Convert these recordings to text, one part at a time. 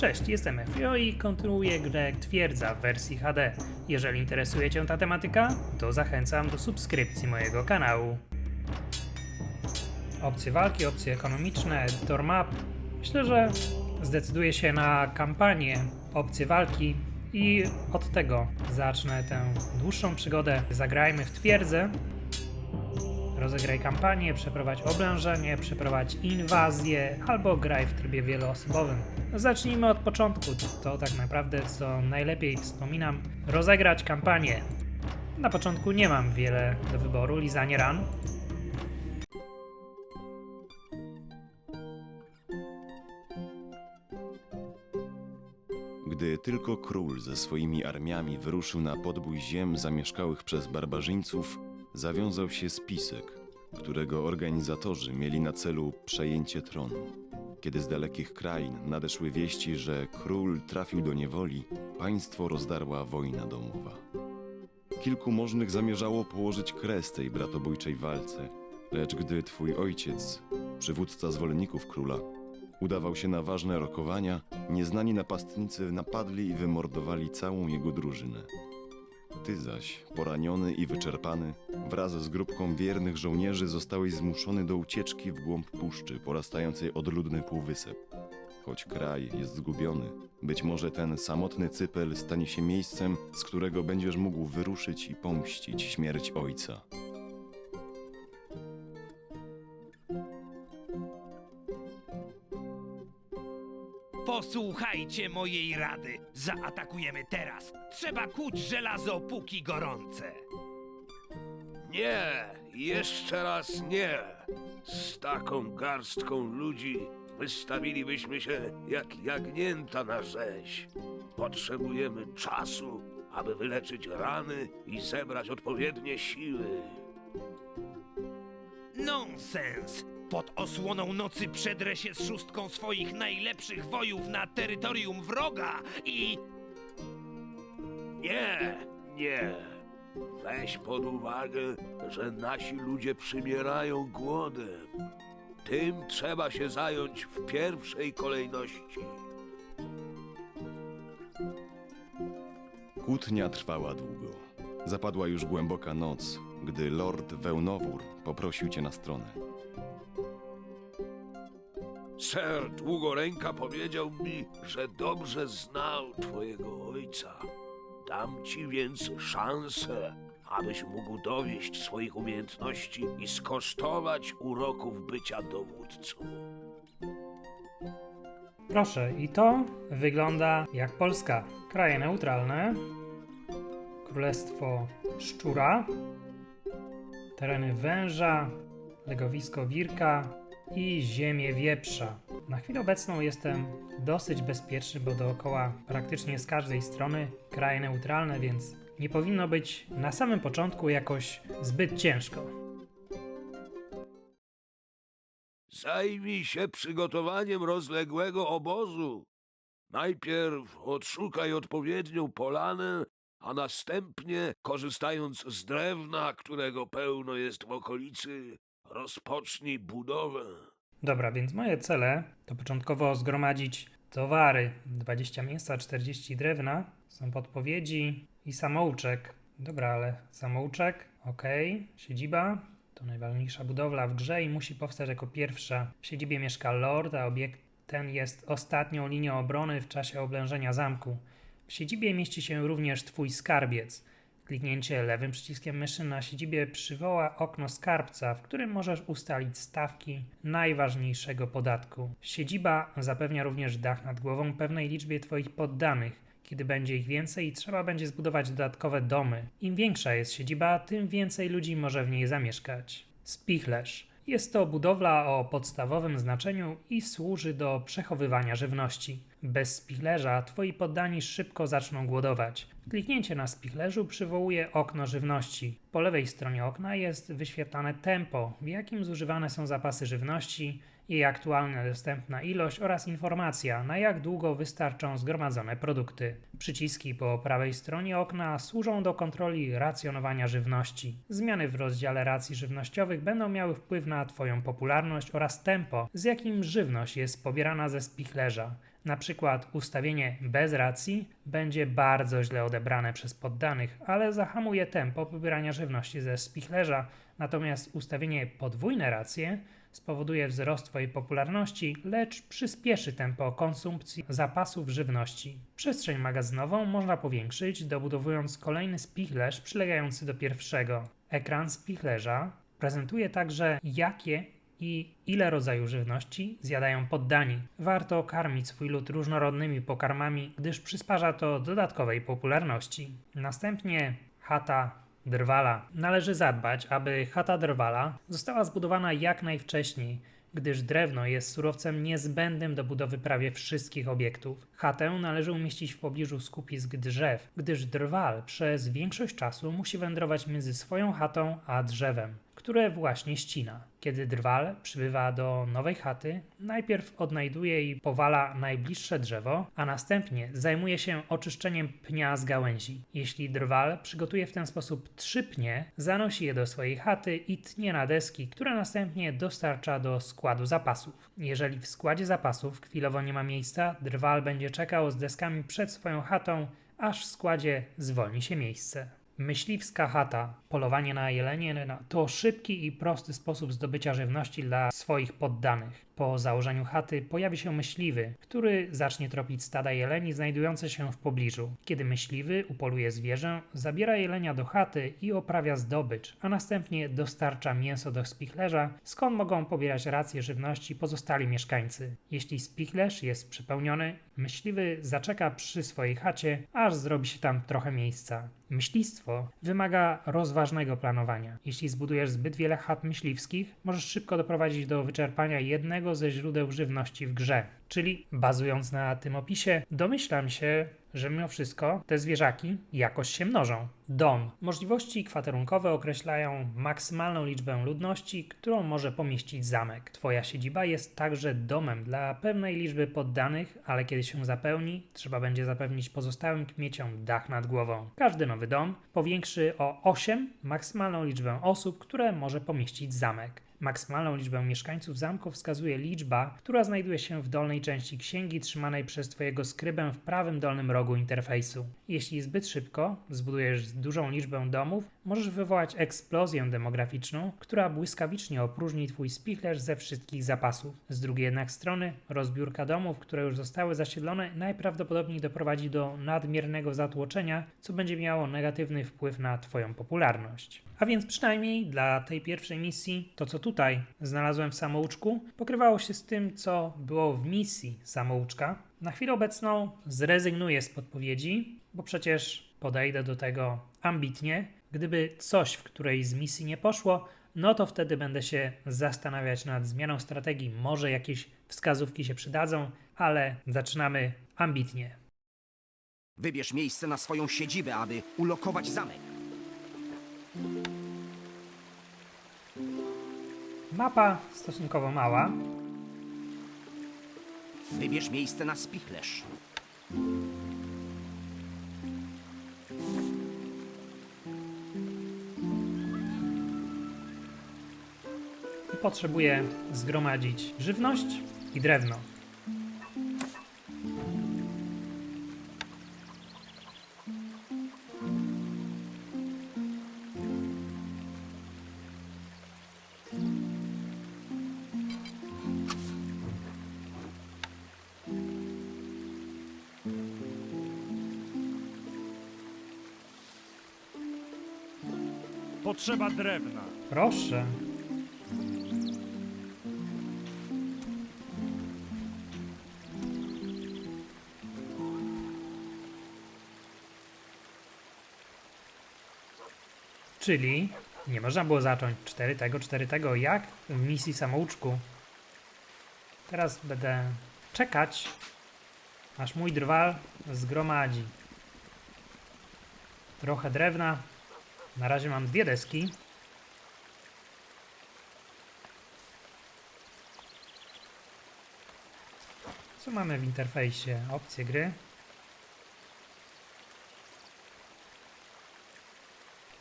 Cześć, jestem FIO i kontynuuję grę Twierdza w wersji HD. Jeżeli interesuje Cię ta tematyka, to zachęcam do subskrypcji mojego kanału. Opcje walki, opcje ekonomiczne, edytor map. Myślę, że zdecyduję się na kampanię, opcje walki i od tego zacznę tę dłuższą przygodę. Zagrajmy w Twierdzę, Rozegraj kampanię, przeprowadź oblężenie, przeprowadź inwazję albo graj w trybie wieloosobowym. Zacznijmy od początku. To tak naprawdę co najlepiej wspominam. Rozegrać kampanię. Na początku nie mam wiele do wyboru. Lizanie ran. Gdy tylko król ze swoimi armiami wyruszył na podbój ziem zamieszkałych przez barbarzyńców, zawiązał się spisek, którego organizatorzy mieli na celu przejęcie tronu. Kiedy z dalekich krain nadeszły wieści, że król trafił do niewoli, państwo rozdarła wojna domowa. Kilku możnych zamierzało położyć kres tej bratobójczej walce, lecz gdy twój ojciec, przywódca zwolenników króla, udawał się na ważne rokowania, nieznani napastnicy napadli i wymordowali całą jego drużynę. Ty zaś, poraniony i wyczerpany, wraz z grupką wiernych żołnierzy zostałeś zmuszony do ucieczki w głąb puszczy porastającej odludny półwysep. Choć kraj jest zgubiony, być może ten samotny cypel stanie się miejscem, z którego będziesz mógł wyruszyć i pomścić śmierć ojca. Posłuchajcie mojej rady. Zaatakujemy teraz. Trzeba kuć żelazo póki gorące. Nie, jeszcze raz nie. Z taką garstką ludzi wystawilibyśmy się jak jagnięta na rzeź. Potrzebujemy czasu, aby wyleczyć rany i zebrać odpowiednie siły. Nonsens! Pod osłoną nocy przedrę się z szóstką swoich najlepszych wojów na terytorium wroga i... Nie, nie. Weź pod uwagę, że nasi ludzie przymierają głodem. Tym trzeba się zająć w pierwszej kolejności. Kłótnia trwała długo. Zapadła już głęboka noc, gdy lord Wełnowór poprosił cię na stronę. Ser Długoręka powiedział mi, że dobrze znał twojego ojca. Dam ci więc szansę, abyś mógł dowieść swoich umiejętności i skosztować uroków bycia dowódcą. Proszę, i to wygląda jak Polska. Kraje neutralne, Królestwo Szczura, tereny węża, legowisko Wirka i ziemię wieprza. Na chwilę obecną jestem dosyć bezpieczny, bo dookoła praktycznie z każdej strony kraje neutralne, więc nie powinno być na samym początku jakoś zbyt ciężko. Zajmij się przygotowaniem rozległego obozu. Najpierw odszukaj odpowiednią polanę, a następnie, korzystając z drewna, którego pełno jest w okolicy, rozpocznij budowę. Dobra, więc moje cele to początkowo zgromadzić towary. 20 mięsa, 40 drewna. Są podpowiedzi i samouczek. Dobra, ale samouczek, ok. Siedziba to najważniejsza budowla w grze i musi powstać jako pierwsza. W siedzibie mieszka lord, a obiekt ten jest ostatnią linią obrony w czasie oblężenia zamku. W siedzibie mieści się również twój skarbiec. Kliknięcie lewym przyciskiem myszy na siedzibie przywoła okno skarbca, w którym możesz ustalić stawki najważniejszego podatku. Siedziba zapewnia również dach nad głową pewnej liczbie Twoich poddanych. Kiedy będzie ich więcej, trzeba będzie zbudować dodatkowe domy. Im większa jest siedziba, tym więcej ludzi może w niej zamieszkać. Spichlerz. Jest to budowla o podstawowym znaczeniu i służy do przechowywania żywności. Bez spichlerza twoi poddani szybko zaczną głodować. Kliknięcie na spichlerzu przywołuje okno żywności. Po lewej stronie okna jest wyświetlane tempo, w jakim zużywane są zapasy żywności, jej aktualna dostępna ilość oraz informacja, na jak długo wystarczą zgromadzone produkty. Przyciski po prawej stronie okna służą do kontroli racjonowania żywności. Zmiany w rozdziale racji żywnościowych będą miały wpływ na Twoją popularność oraz tempo, z jakim żywność jest pobierana ze spichlerza. Na przykład ustawienie bez racji będzie bardzo źle odebrane przez poddanych, ale zahamuje tempo pobierania żywności ze spichlerza, natomiast ustawienie podwójne racje spowoduje wzrost Twojej popularności, lecz przyspieszy tempo konsumpcji zapasów żywności. Przestrzeń magazynową można powiększyć, dobudowując kolejny spichlerz przylegający do pierwszego. Ekran spichlerza prezentuje także jakie i ile rodzaju żywności zjadają poddani. Warto karmić swój lud różnorodnymi pokarmami, gdyż przysparza to dodatkowej popularności. Następnie chata drwala. Należy zadbać, aby chata drwala została zbudowana jak najwcześniej, gdyż drewno jest surowcem niezbędnym do budowy prawie wszystkich obiektów. Chatę należy umieścić w pobliżu skupisk drzew, gdyż drwal przez większość czasu musi wędrować między swoją chatą a drzewem, które właśnie ścina. Kiedy drwal przybywa do nowej chaty, najpierw odnajduje i powala najbliższe drzewo, a następnie zajmuje się oczyszczeniem pnia z gałęzi. Jeśli drwal przygotuje w ten sposób trzy pnie, zanosi je do swojej chaty i tnie na deski, które następnie dostarcza do składu zapasów. Jeżeli w składzie zapasów chwilowo nie ma miejsca, drwal będzie czekał z deskami przed swoją chatą, aż w składzie zwolni się miejsce. Myśliwska chata, polowanie na jelenie to szybki i prosty sposób zdobycia żywności dla swoich poddanych. Po założeniu chaty pojawi się myśliwy, który zacznie tropić stada jeleni znajdujące się w pobliżu. Kiedy myśliwy upoluje zwierzę, zabiera jelenia do chaty i oprawia zdobycz, a następnie dostarcza mięso do spichlerza, skąd mogą pobierać racje żywności pozostali mieszkańcy. Jeśli spichlerz jest przepełniony, myśliwy zaczeka przy swojej chacie, aż zrobi się tam trochę miejsca. Myślistwo wymaga rozważnego planowania. Jeśli zbudujesz zbyt wiele chat myśliwskich, możesz szybko doprowadzić do wyczerpania jednego ze źródeł żywności w grze. Czyli, bazując na tym opisie, domyślam się, że mimo wszystko te zwierzaki jakoś się mnożą. Dom. Możliwości kwaterunkowe określają maksymalną liczbę ludności, którą może pomieścić zamek. Twoja siedziba jest także domem dla pewnej liczby poddanych, ale kiedy się zapełni, trzeba będzie zapewnić pozostałym kmieciom dach nad głową. Każdy nowy dom powiększy o 8 maksymalną liczbę osób, które może pomieścić zamek. Maksymalną liczbę mieszkańców zamku wskazuje liczba, która znajduje się w dolnej części księgi trzymanej przez Twojego skrybę w prawym dolnym rogu interfejsu. Jeśli zbyt szybko zbudujesz dużą liczbę domów, możesz wywołać eksplozję demograficzną, która błyskawicznie opróżni Twój spichlerz ze wszystkich zapasów. Z drugiej jednak strony, rozbiórka domów, które już zostały zasiedlone, najprawdopodobniej doprowadzi do nadmiernego zatłoczenia, co będzie miało negatywny wpływ na Twoją popularność. A więc przynajmniej dla tej pierwszej misji, to co tutaj znalazłem w samouczku, pokrywało się z tym, co było w misji samouczka. Na chwilę obecną zrezygnuję z podpowiedzi, bo przecież podejdę do tego ambitnie. Gdyby coś w której z misji nie poszło, no to wtedy będę się zastanawiać nad zmianą strategii. Może jakieś wskazówki się przydadzą, ale zaczynamy ambitnie. Wybierz miejsce na swoją siedzibę, aby ulokować zamek. Mapa stosunkowo mała, Wybierz miejsce na spichlerz. i potrzebuję zgromadzić żywność i drewno. Potrzeba drewna. Proszę. Czyli nie można było zacząć 4 tego, 4 tego, jak w misji samouczku. Teraz będę czekać, aż mój drwal zgromadzi trochę drewna. Na razie mam dwie deski. Co mamy w interfejsie? Opcje gry.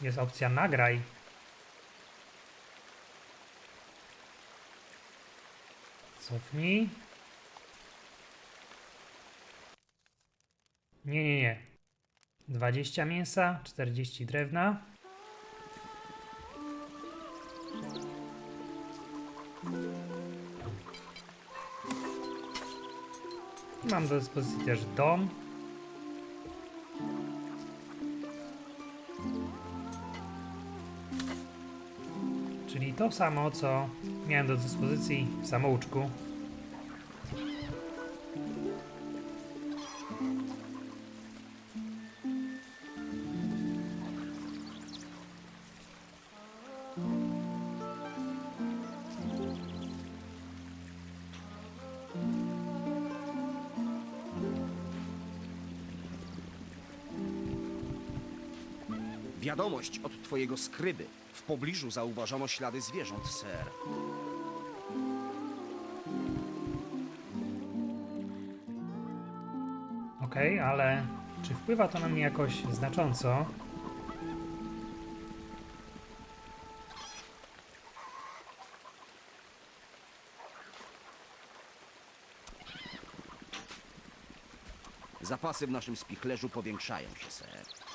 Jest opcja nagraj. Cofnij. Nie, nie, nie. 20 mięsa, 40 drewna. Mam do dyspozycji też dom. Czyli to samo, co miałem do dyspozycji w samouczku. Wiadomość od twojego skryby. W pobliżu zauważono ślady zwierząt, ser. Okej, ale czy wpływa to na mnie jakoś znacząco? Zapasy w naszym spichlerzu powiększają się, ser.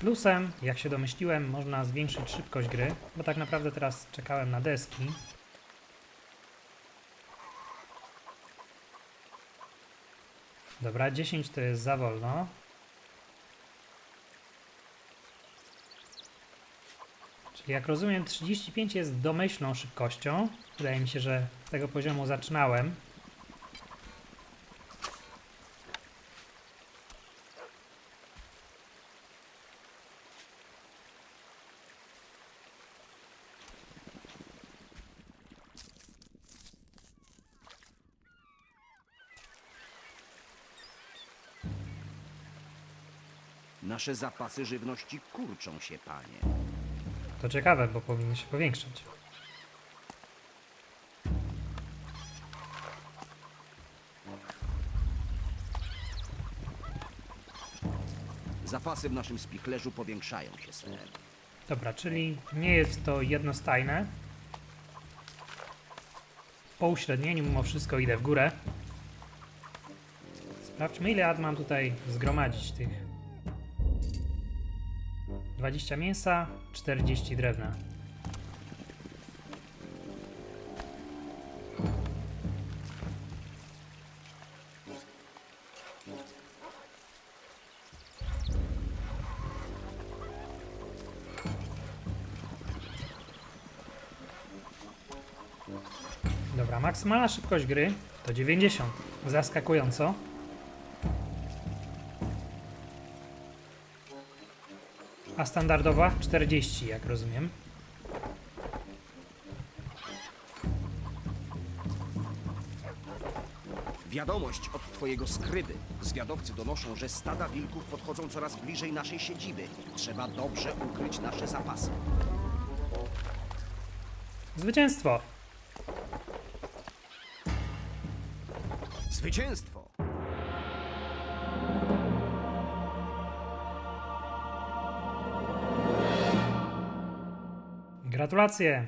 Plusem, jak się domyśliłem, można zwiększyć szybkość gry, bo tak naprawdę teraz czekałem na deski. Dobra, 10 to jest za wolno. Czyli jak rozumiem, 35 jest domyślną szybkością. Wydaje mi się, że z tego poziomu zaczynałem. Nasze zapasy żywności kurczą się, panie. To ciekawe, bo powinny się powiększać. Zapasy w naszym spichlerzu powiększają się. Dobra, czyli nie jest to jednostajne. Po uśrednieniu mimo wszystko idę w górę. Sprawdźmy ile ja mam tutaj zgromadzić tych. 20 mięsa, 40 drewna. Dobra, maksymalna szybkość gry to 90. Zaskakująco. A standardowa 40, jak rozumiem. Wiadomość od twojego skryby. Zwiadowcy donoszą, że stada wilków podchodzą coraz bliżej naszej siedziby. Trzeba dobrze ukryć nasze zapasy. Zwycięstwo! Zwycięstwo! Gratulacje!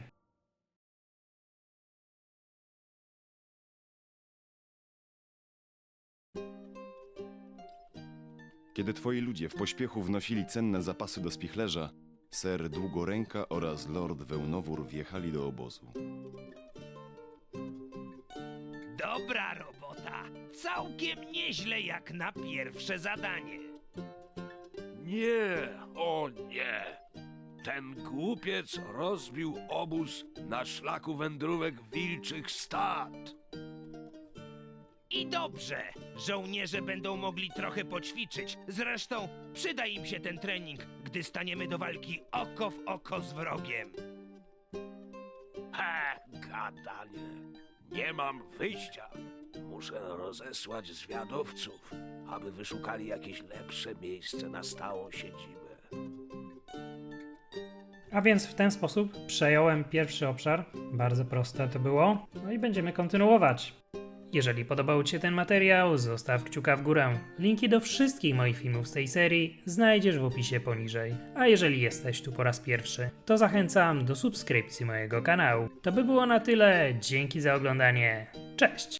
Kiedy twoi ludzie w pośpiechu wnosili cenne zapasy do spichlerza, ser Długoręka oraz lord Wełnowór wjechali do obozu. Dobra robota. Całkiem nieźle jak na pierwsze zadanie. Nie, o nie! Ten głupiec rozbił obóz na szlaku wędrówek wilczych stad. I dobrze, żołnierze będą mogli trochę poćwiczyć. Zresztą przyda im się ten trening, gdy staniemy do walki oko w oko z wrogiem. He, gadanie. Nie mam wyjścia. Muszę rozesłać zwiadowców, aby wyszukali jakieś lepsze miejsce na stałą siedzibę. A więc w ten sposób przejąłem pierwszy obszar. Bardzo proste to było. No i będziemy kontynuować. Jeżeli podobał Ci się ten materiał, zostaw kciuka w górę. Linki do wszystkich moich filmów z tej serii znajdziesz w opisie poniżej. A jeżeli jesteś tu po raz pierwszy, to zachęcam do subskrypcji mojego kanału. To by było na tyle. Dzięki za oglądanie. Cześć!